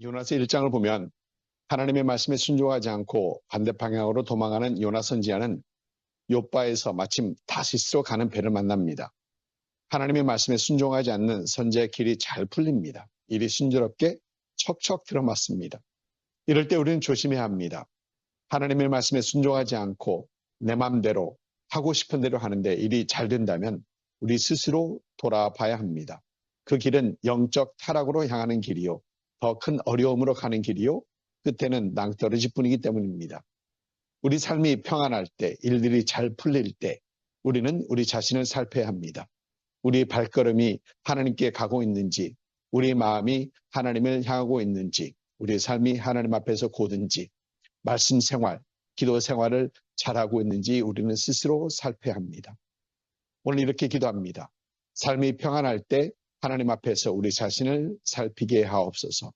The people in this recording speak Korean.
요나서 1장을 보면 하나님의 말씀에 순종하지 않고 반대 방향으로 도망하는 요나 선지자는 요바에서 마침 다시스로 가는 배를 만납니다. 하나님의 말씀에 순종하지 않는 선지의 길이 잘 풀립니다. 일이 순조롭게 척척 들어맞습니다. 이럴 때 우리는 조심해야 합니다. 하나님의 말씀에 순종하지 않고 내 마음대로 하고 싶은 대로 하는데 일이 잘 된다면 우리 스스로 돌아봐야 합니다. 그 길은 영적 타락으로 향하는 길이요. 더 큰 어려움으로 가는 길이요. 끝에는 낭떠러지 뿐이기 때문입니다. 우리 삶이 평안할 때, 일들이 잘 풀릴 때, 우리는 우리 자신을 살펴야 합니다. 우리의 발걸음이 하나님께 가고 있는지, 우리의 마음이 하나님을 향하고 있는지, 우리의 삶이 하나님 앞에서 고든지, 말씀 생활, 기도 생활을 잘하고 있는지 우리는 스스로 살펴야 합니다. 오늘 이렇게 기도합니다. 삶이 평안할 때 하나님 앞에서 우리 자신을 살피게 하옵소서.